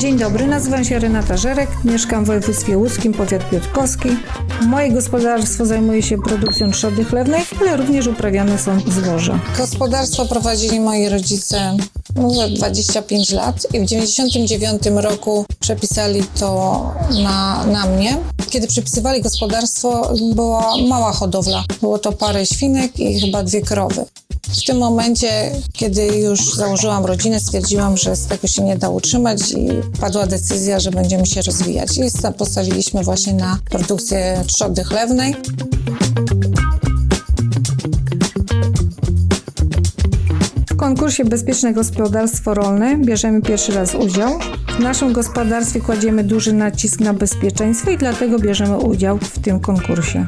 Dzień dobry, nazywam się Renata Żerek, mieszkam w województwie łódzkim, powiat piotrkowski. Moje gospodarstwo zajmuje się produkcją trzody chlewnej, ale również uprawiane są zboża. Gospodarstwo prowadzili moi rodzice za 25 lat i w 99 roku przepisali to na, na mnie. Kiedy przepisywali gospodarstwo, była mała hodowla. Było to parę świnek i chyba dwie krowy. W tym momencie, kiedy już założyłam rodzinę, stwierdziłam, że z tego się nie da utrzymać i padła decyzja, że będziemy się rozwijać. I sta- postawiliśmy właśnie na produkcję trzody chlewnej. W konkursie Bezpieczne Gospodarstwo Rolne bierzemy pierwszy raz udział. W naszym gospodarstwie kładziemy duży nacisk na bezpieczeństwo i dlatego bierzemy udział w tym konkursie.